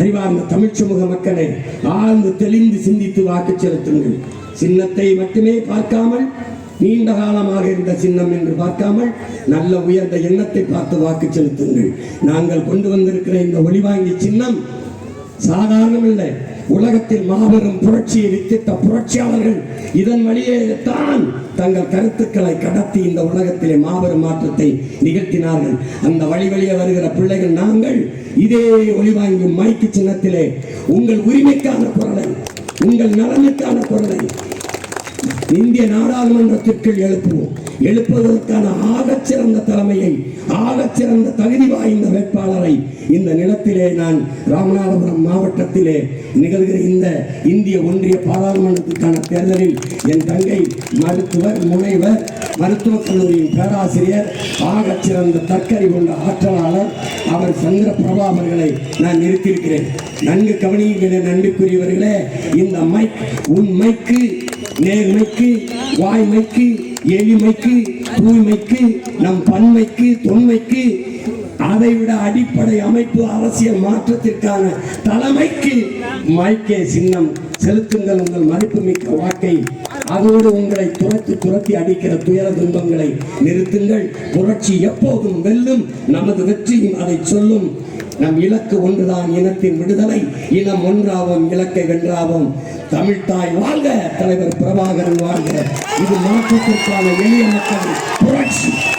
அறிவார்ந்த தமிழ் சமூக மக்களை ஆழ்ந்து தெளிந்து சிந்தித்து வாக்கு செலுத்துங்கள். சின்னத்தை மட்டுமே பார்க்காமல் நீண்ட காலமாக இருந்த சின்னம் என்று பார்க்காமல் நல்ல உயர்ந்த எண்ணத்தை பார்த்து வாக்கு செலுத்துங்கள். நாங்கள் கொண்டு வந்திருக்கிற இந்த ஒளிவாங்கி சின்னம் சாதாரணமில்லை. உலகத்தில் மாபெரும் புரட்சியை வித்திட்ட புரட்சியாளர்கள் இதன் வழியே தான் தங்கள் கருத்துக்களை கடத்தி இந்த உலகத்திலே மாபெரும் மாற்றத்தை நிகழ்த்தினார்கள். அந்த வழி வழியே வருகிற பிள்ளைகள் நாங்கள் இதே ஒளிவாங்கும் மைக்கு சின்னத்திலே உங்கள் உரிமைக்கான குரலை உங்கள் நலனுக்கான குரலை இந்திய நாடாளுமன்றத்திற்குள் எழுப்புவோம். எழுப்புவதற்கான ஆகச்சிறந்த தலைமையை ஆகச்சிறந்த தகுதி வாய்ந்த வேட்பாளரை இந்த நிலத்திலே நான் ராமநாதபுரம் மாவட்டத்திலே நிகழ்கிற இந்த இந்திய ஒன்றிய பாராளுமன்றத்திற்கான தேர்தலில் என் தங்கை மருத்துவர் முனைவர் மருத்துவக் கல்லூரியின் பேராசிரியர் ஆகச்சிறந்த தற்கறி கொண்ட ஆற்றலாளர் அவர் சந்திர பிரபா அவர்களை நான் நிறுத்தியிருக்கிறேன். நன்கு கவனியுங்கள் நன்றிக்குரியவர்களே இந்த மைக் உன் மைக்கு நேர்மைக்கு வாய்மைக்கு எளிமைக்கு தூய்மைக்கு நம் பன்மைக்கு தொன்மைக்கு அதைவிட அடிப்படை அமைப்பு அரசியல் மாற்றத்திற்கான தலைமைக்கு மைக்கே சின்னம். செலுத்துங்கள் உங்கள் மதிப்புமிக்க வாக்கை அதோடு உங்களை துரத்தி துரத்தி அடிக்கிற துயர துன்பங்களை நிறுத்துங்கள். புரட்சி எப்போதும் வெல்லும். நமது வெற்றியும் அதை சொல்லும். நம் இலக்கு ஒன்றுதான் இனத்தின் விடுதலை. இனம் ஒன்றாவோம் இலக்கை வென்றாவோம். தமிழ்தாய் வாழ்க தலைவர் பிரபாகரன் வாழ்க. இது மாற்றத்திற்கான எளிய மக்கள் புரட்சி.